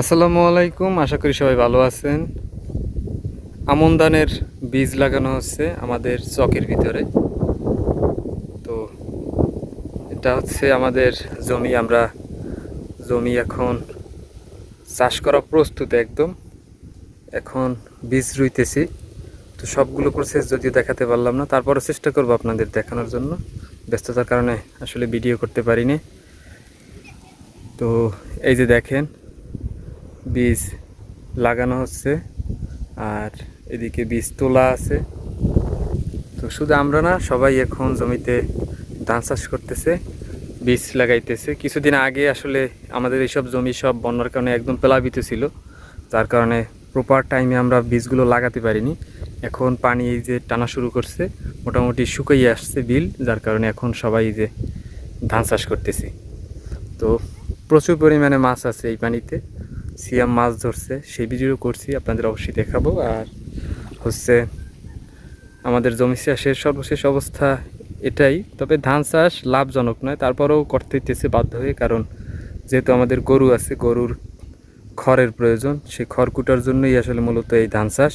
আসসালামু আলাইকুম, আশা করি সবাই ভালো আছেন। আমন ধানের বীজ লাগানো হচ্ছে আমাদের চকের ভিতরে। তো এটা হচ্ছে আমাদের জমি, আমরা জমি এখন চাষ করা প্রস্তুত একদম। এখন বীজ রুইতেছি। তো সবগুলো প্রসেস যদিও দেখাতে পারলাম না, তারপরও চেষ্টা করব আপনাদের দেখানোর জন্য। ব্যস্ততার কারণে আসলে ভিডিও করতে পারিনি। তো এই যে দেখেন বীজ লাগানো হচ্ছে আর এদিকে বীজ তোলা আছে। তো শুধু আমরা না, সবাই এখন জমিতে ধান চাষ করতেছে, বীজ লাগাইতেছে। কিছুদিন আগে আসলে আমাদের এইসব জমি সব বন্যার কারণে একদম প্লাবিত ছিল, যার কারণে প্রপার টাইমে আমরা বীজগুলো লাগাতে পারিনি। এখন পানি এই যে টানা শুরু করছে, মোটামুটি শুকাইয়ে আসছে বিল, যার কারণে এখন সবাই যে ধান চাষ করতেছি। তো প্রচুর পরিমাণে মাছ আছে এই পানিতে। সিয়াম মাছ ধরছে, সেই ভিডিও করছি, আপনাদের অবশ্যই দেখাবো। আর হচ্ছে আমাদের জমি চাষের সর্বশেষ অবস্থা এটাই। তবে ধান চাষ লাভজনক নয়, তারপরেও করতে হইতেছে বাধ্য হয়ে, কারণ যেহেতু আমাদের গরু আছে, গরুর খড়ের প্রয়োজন সেই খড় কুটার জন্যই আসলে মূলত এই ধান চাষ।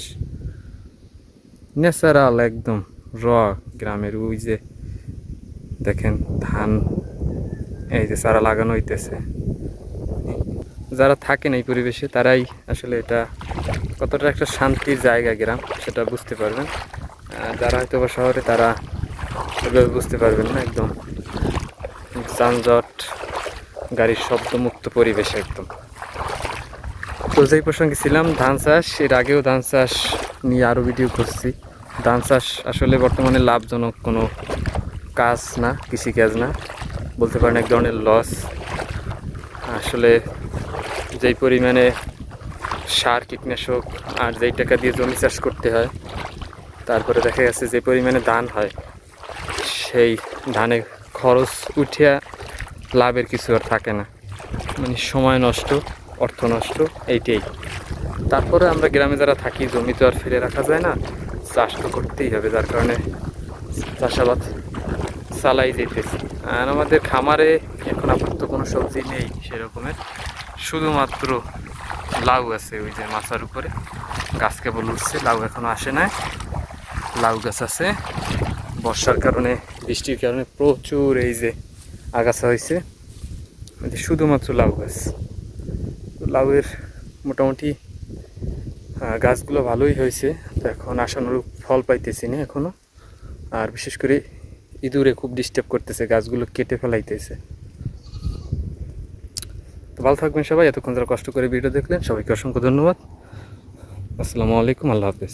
ন্যাচারাল একদম র গ্রামের, ওই যে দেখেন ধান, এই যে চারা লাগানো হইতেছে। যারা থাকেন এই পরিবেশে, তারাই আসলে এটা কতটা একটা শান্তির জায়গা গ্রাম, সেটা বুঝতে পারবেন। যারা হয়তো বা শহরে, তারা এভাবে বুঝতে পারবেন না, একদম যানজট, গাড়ির শব্দমুক্ত পরিবেশ একদম। তো যেই প্রসঙ্গে ছিলাম, ধান চাষ, এর আগেও ধান চাষ নিয়ে আরও ভিডিও করছি। ধান চাষ আসলে বর্তমানে লাভজনক কোনো কাজ না, কৃষিকাজ না। বলতে পারেন এক ধরনের লস আসলে যেই পরিমাণে সার, কীটনাশক আর যেই টাকা দিয়ে জমি চাষ করতে হয়, তারপরে দেখা গেছে যে পরিমাণে ধান হয়, সেই ধানে খরচ উঠিয়া লাভের কিছু আর থাকে না। মানে সময় নষ্ট, অর্থ নষ্ট, এইটাই। তারপরে আমরা গ্রামে যারা থাকি, জমি তো আর ফেলে রাখা যায় না, চাষ তো করতেই হবে, যার কারণে চাষাবাদ চালাই যেতেছি। আর আমাদের খামারে এখন আপাতত কোনো সবজি নেই সেরকমের। শুধুমাত্র লাউ আছে ওই যে মাথার উপরে। গাছ কেবল উঠছে, লাউ এখনও আসে না লাউ গাছ আছে। বর্ষার কারণে, বৃষ্টির কারণে প্রচুর এই যে আগাছা হয়েছে। যে শুধুমাত্র লাউ গাছ। লাউয়ের মোটামুটি গাছগুলো ভালোই হয়েছে। তো এখন আশানুরূপ ফল পাইতেছি না এখনও আর বিশেষ করে ইঁদুরে খুব ডিস্টার্ব করতেছে, গাছগুলো কেটে ফেলাইতেছে। ভালো থাকবেন সবাই, এতক্ষণ যারা কষ্ট করে ভিডিও দেখলেন। সবাইকে অসংখ্য ধন্যবাদ। আসসালামু আলাইকুম, আল্লাহ হাফেজ।